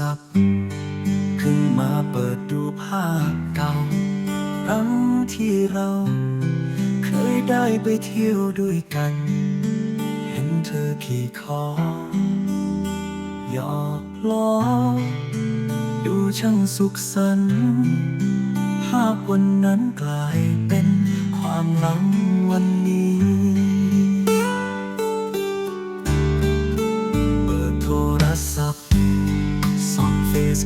ศัพท์ขึ้นมาเปิดดูภาพเก่าครั้งที่เรา เคยได้ไปเที่ยวด้วยกัน เห็นเธอขี่คอหยอกล้อ ดูช่างสุขสันต์ภาพวันนั้นกลายเป็นความหลังวันนี้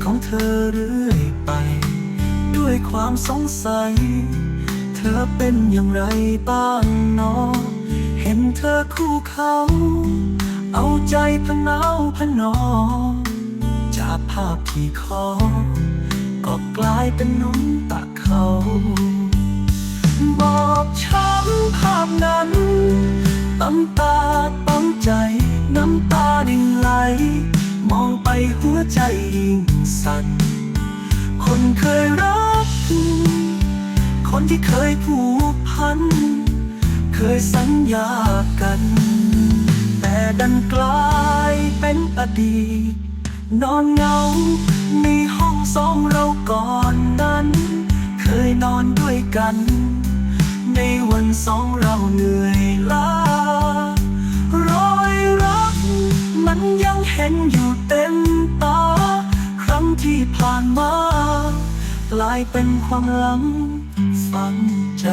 ของเธอเรื่อยไป ด้วยความสงสัย เธอเป็นอย่างไรบ้างเนอเห็นเธอคู่เขา เอาใจพเนาพนอ จากภาพที่คอก็กลายเป็นน้ำตาเขา บอกช้ำภาพนั้นตั้งตาตั้งใจน้ำตา หัวใจยิ่งสั่น คนเคยรัก คนที่เคยผูกพัน เคยสัญญากัน แต่ดันกลายเป็นอดีต นอนเงาในห้องสองเราก่อนนั้น เคยนอนด้วยกัน ในวันสองเราเหนื่อยายเป็นความหลังฝังใจ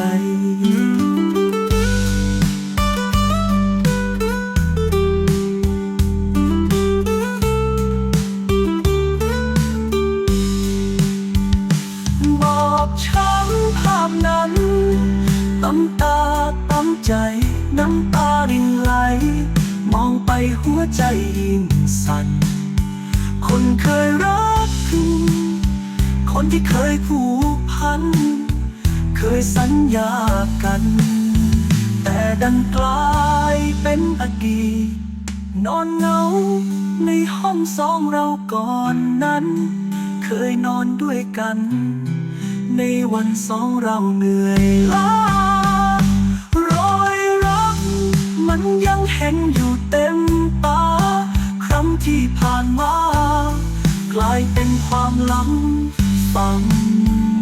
บอกช้ำภาพนั้นตำตาตำใจน้ำตารินไหล มองไปหัวใจยิ่งสั่นคนเคยรักค คนที่เคยผูกพัน เคยสัญญากัน แต่ดันกลายเป็นอดีตนอนเงาในห้องสองเราก่อนนั้น เคยนอนด้วยกัน ในวันสองเราเหนื่อยล้ารอยรัก มันยังเห็นอยู่เต็มตาครั้งที่ผ่านมากลายเป็นความลัง ฝังใจ